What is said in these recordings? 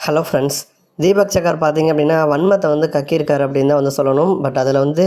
Hello friends Deepak சக்கர் பார்த்தீங்க அப்படின்னா வன்மத்தை வந்து கக்கியிருக்காரு அப்படின்னு தான் வந்து சொல்லணும். பட் அதில் வந்து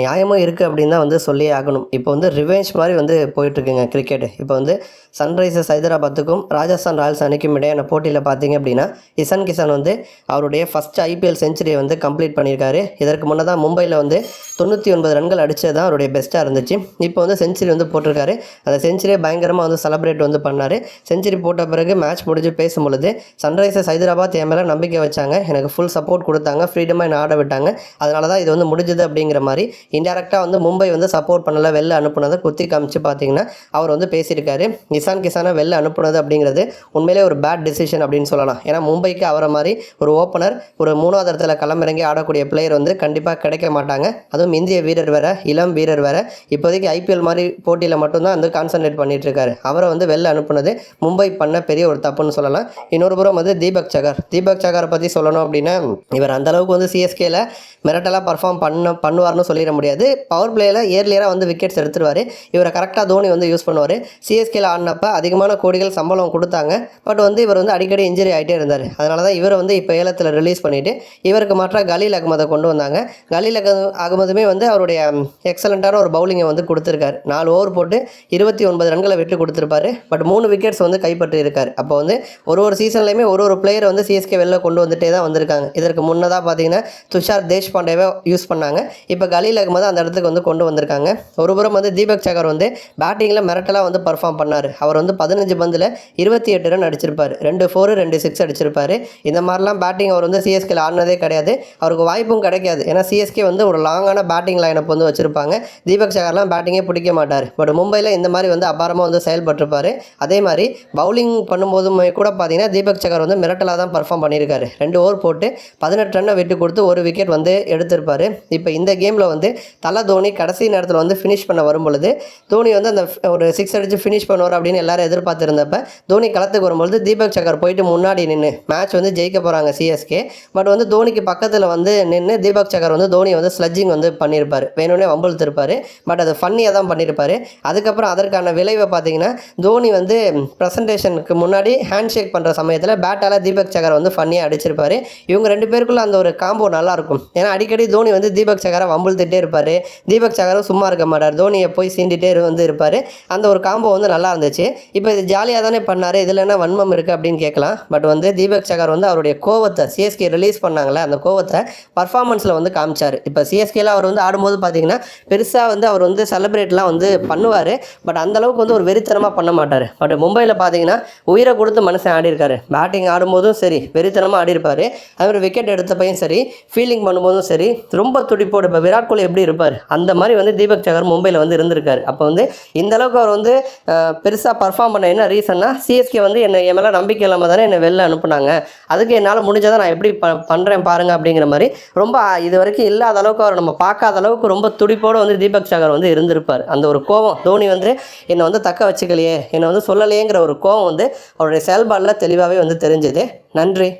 நியாயமும் இருக்குது அப்படின்னு தான் வந்து சொல்லியே ஆகணும். இப்போ வந்து ரிவெஞ்ச் மாதிரி வந்து போயிட்டுருக்குங்க கிரிக்கெட் இப்போ வந்து சன்ரைசர்ஸ் ஹைதராபாத்துக்கும் ராஜஸ்தான் ராயல்ஸ் அணிக்கும் இடையான போட்டியில் பார்த்தீங்க அப்படின்னா இசன் கிஷன் வந்து அவருடைய ஃபஸ்ட் ஐபிஎல் செஞ்சுரியை வந்து கம்ப்ளீட் பண்ணியிருக்காரு. இதற்கு முன்னதாக மும்பையில் வந்து தொண்ணூற்றி ஒன்பது ரன்கள் அடித்தது தான் அவருடைய பெஸ்ட்டாக இருந்துச்சு. இப்போ வந்து செஞ்சுரி வந்து போட்டிருக்காரு. அந்த செஞ்சுரியை பயங்கரமாக வந்து செலப்ரேட் வந்து பண்ணார். செஞ்சுரி போட்ட பிறகு மேட்ச் முடிஞ்சு பேசும் பொழுது சன்ரைசர்ஸ் ஹைதராபாத் என் மேலே நம்பிக்கை வச்சாங்க. எனக்கு ஃபுல் சப்போர்ட் கொடுத்தாங்க. ஃப்ரீடமாக என்னை ஆட விட்டாங்க. அதனால தான் இது வந்து முடிஞ்சது அப்படிங்கிற மாதிரி இன்டெரக்டாக வந்து மும்பை வந்து சப்போர்ட் பண்ணலை வெளில அனுப்புனதை குத்தி காமிச்சு பார்த்தீங்கன்னா அவர் வந்து பேசியிருக்காரு. இசான் கிசானை வெளில அனுப்புனது அப்படிங்கிறது உண்மையிலே ஒரு பேட் டெசிஷன் அப்படின்னு சொல்லலாம். ஏன்னா மும்பைக்கு அவரை மாதிரி ஒரு ஓப்பனர் ஒரு மூணாவது இடத்துல களமிறங்கி ஆடக்கூடிய பிளேயர் வந்து கண்டிப்பாக கிடைக்க மாட்டாங்க. அதுவும் இந்திய வீரர் வேற இளம் வீரர் வேற. இப்போதைக்கு ஐபிஎல் மாதிரி போட்டியில் மட்டும்தான் வந்து கான்சன்ட்ரேட் பண்ணிட்டு இருக்காரு அவரை வந்து வெளில அனுப்புனது மும்பை பண்ண பெரிய ஒரு தப்புன்னு சொல்லலாம். இன்னொரு புறம் வந்து தீபக் சகர். தீபக் சகரை பற்றி சொல்லணும் அப்படின்னா இவர் அந்த அளவுக்கு வந்து சிஎஸ்கேல மிரட்டலாக பர்ஃபார்ம் பண்ண பண்ணுவார்னு சொல்லி பண்ணிட முடியாது. பவர் பிளேயில் இயர்லியராக வந்து விக்கெட்ஸ் எடுத்துருவார். இவரை கரெக்டாக தோனி வந்து யூஸ் பண்ணுவார். சிஎஸ்கேல ஆடினப்ப அதிகமான கோடிகள் சம்பளம் கொடுத்தாங்க. பட் வந்து இவர் வந்து அடிக்கடி இன்ஜுரி ஆகிட்டே இருந்தார். அதனால தான் இவரை வந்து இப்போ ஏலத்தில் ரிலீஸ் பண்ணிவிட்டு இவருக்கு மாற்றாக கலீல் அகமதை கொண்டு வந்தாங்க. கலீல் அகமதுமே வந்து அவருடைய எக்ஸலண்ட்டான ஒரு பவுலிங்கை வந்து கொடுத்துருக்காரு. நாலு ஓவர் போட்டு இருபத்தி ஒன்பது ரன்களை விட்டு கொடுத்துருப்பாரு. பட் மூணு விக்கெட்ஸ் வந்து கைப்பற்றி இருக்கார் அப்போ வந்து ஒரு ஒரு சீசன்லையுமே ஒரு ஒரு பிளேயர் வந்து சிஎஸ்கே வெளில கொண்டு வந்துட்டே தான் வந்திருக்காங்க. இதற்கு முன்னதாக பார்த்தீங்கன்னா துஷார் தேஷ்பாண்டேவை யூஸ் பண்ணாங்க. இப்போ கலி கலீல் இருக்கும்போது அந்த இடத்துக்கு வந்து கொண்டு வந்திருக்காங்க. ஒரு புறம் வந்து தீபக் சகர் வந்து பேட்டிங்கில் மிரட்டலாக வந்து பர்ஃபார்ம் பண்ணார். அவர் வந்து பதினஞ்சு பந்தில் இருபத்தி எட்டு ரன் அடிச்சிருப்பார். ரெண்டு ஃபோரு ரெண்டு சிக்ஸ் அடிச்சிருப்பாரு. இந்த மாதிரிலாம் பேட்டிங் அவர் வந்து சிஎஸ்கேல ஆடினதே கிடையாது. அவருக்கு வாய்ப்பும் கிடைக்காது. ஏன்னா சிஎஸ்கே வந்து ஒரு லாங்கான பேட்டிங் லைனப் வந்து வச்சுருப்பாங்க. தீபக் சகர்லாம் பேட்டிங்கே பிடிக்க மாட்டார். பட் மும்பையில் இந்த மாதிரி வந்து அபாரமாக வந்து செயல்பட்டிருப்பார். அதே மாதிரி பவுலிங் பண்ணும்போதுமே கூட பார்த்தீங்கன்னா தீபக் சகர் வந்து மிரட்டலாக தான் பர்ஃபார்ம் பண்ணியிருக்காரு ரெண்டு ஓவர் போட்டு பதினெட்டு ரன்னை விட்டு கொடுத்து ஒரு விக்கெட் வந்து எடுத்திருப்பார். இப்போ இந்த கேமில் வந்து தலை தோனி கடைசி நேரத்தில் வந்து ஃபினிஷ் பண்ண வரும் பொழுது தோனி வந்து அந்த ஒரு சிக்ஸ் அடித்து ஃபினிஷ் பண்ணுவார் அப்படின்னு எல்லாரும் எதிர்பார்த்துருந்தப்ப தோனி களத்துக்கு வரும்பொழுது தீபக் சக்கர் போயிட்டு முன்னாடி நின்று மேட்ச் வந்து ஜெயிக்க போகிறாங்க சிஎஸ்கே பட் வந்து தோனிக்கு பக்கத்தில் வந்து நின்று தீபக் சக்கர் வந்து தோனி வந்து ஸ்லட்ஜிங் வந்து பண்ணியிருப்பார் வேணும்னே வம்பிழுத்திருப்பார். பட் அது ஃபன்னியாக தான் பண்ணியிருப்பார் அதுக்கப்புறம் அதற்கான விளைவை பார்த்தீங்கன்னா தோனி வந்து ப்ரெசன்டேஷனுக்கு முன்னாடி ஹேண்ட் ஷேக் பண்ணுற சமயத்தில் பேட்டால் தீபக் சக்கர் வந்து ஃபன்னியாக அடிச்சிருப்பார். இவங்க ரெண்டு பேருக்குள்ள அந்த ஒரு காம்போ நல்லாயிருக்கும் ஏன்னா அடிக்கடி தோனி வந்து தீபக் சக்கரை வம்பிழுத்துட்டே இருப்பார். தீபக் சகரும் சும்மா இருக்க மாட்டார். தோனியை போய் சீண்டிட்டே வந்து இருப்பார். அந்த ஒரு காம்போ வந்து நல்லா இருந்துச்சு. இப்போ இது ஜாலியாக தானே பண்ணார். இதில் என்ன வன்மம் இருக்குது அப்படின்னு கேட்கலாம். பட் வந்து தீபக் சகர் வந்து அவருடைய கோவத்தை சிஎஸ்கே ரிலீஸ் பண்ணாங்களே அந்த கோவத்தை பர்ஃபார்மன்ஸில் வந்து காமிச்சார். இப்போ சிஎஸ்கேல அவர் வந்து ஆடும்போது பார்த்தீங்கன்னா பெருசாக வந்து அவர் வந்து செலிப்ரேட்லாம் வந்து பண்ணுவார். பட் அந்த அளவுக்கு வந்து ஒரு வெறித்தனமாக பண்ண மாட்டார். பட் மும்பையில் பார்த்தீங்கன்னா உயிரை கொடுத்து மனுஷன் ஆடி இருக்காரு பேட்டிங் ஆடும்போதும் சரி வெறித்தனமாக ஆடி இருப்பார் விக்கெட் எடுத்தப்பையும் சரி ஃபீல்டிங் பண்ணும்போதும் சரி ரொம்ப துடிப்போடு. இப்போ விராட் கோலி எப்படி இருப்பார்? அந்த மாதிரி வந்து தீபக் சகர் மும்பையில் வந்து இருந்திருக்காரு. அப்போ வந்து இந்த அளவுக்கு அவர் வந்து பெருசாக பர்ஃபார்ம் பண்ண என்ன ரீசன்னா சிஎஸ்கே வந்து என்னை என் மேலே நம்பிக்கை இல்லாமல் தானே என்னை வெளில அனுப்புனாங்க. அதுக்கு என்னால் முடிஞ்சதை நான் எப்படி ப பண்ணுறேன் பாருங்க அப்படிங்கிற மாதிரி ரொம்ப இது வரைக்கும் இல்லாத அளவுக்கு அவர் நம்ம பார்க்காத அளவுக்கு ரொம்ப துடிப்போடு வந்து தீபக் சகர் வந்து இருந்திருப்பார். அந்த ஒரு கோவம் தோனி வந்து என்னை வந்து தக்க வச்சுக்கலையே என்னை வந்து சொல்லலையேங்கிற ஒரு கோவம் வந்து அவருடைய செயல்பாடில் தெளிவாகவே வந்து தெரிஞ்சுது. நன்றி.